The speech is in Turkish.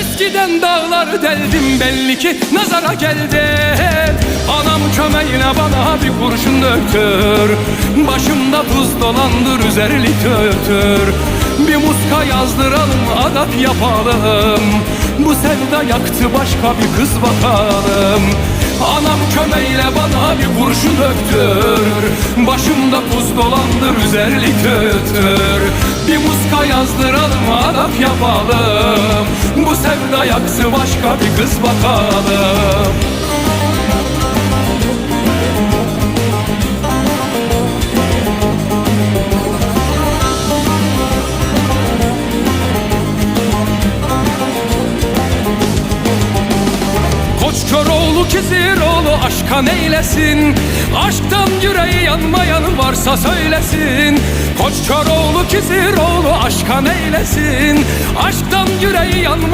Eskiden dağları deldim belli ki nazara geldim Anam kömeğine bana bir kurşun döktür. Başımda tuz dolandır üzerli tötür Bir muska yazdıralım adat yapalım. Bu sevda yaktı başka bir kız bakalım. Anam kömeğiyle bana bir kurşun döktür. Başımda tuz dolandır üzerli tötür Bir muska yazdıralım adat yapalım Bu sevda yaktı başka bir kız bakalım. Köroğlu Kiziroğlu aşka neylesin? Aşktan yüreği yanmayan varsa söylesin. Koç Köroğlu Kiziroğlu aşka neylesin? Aşktan yüreği yanmayan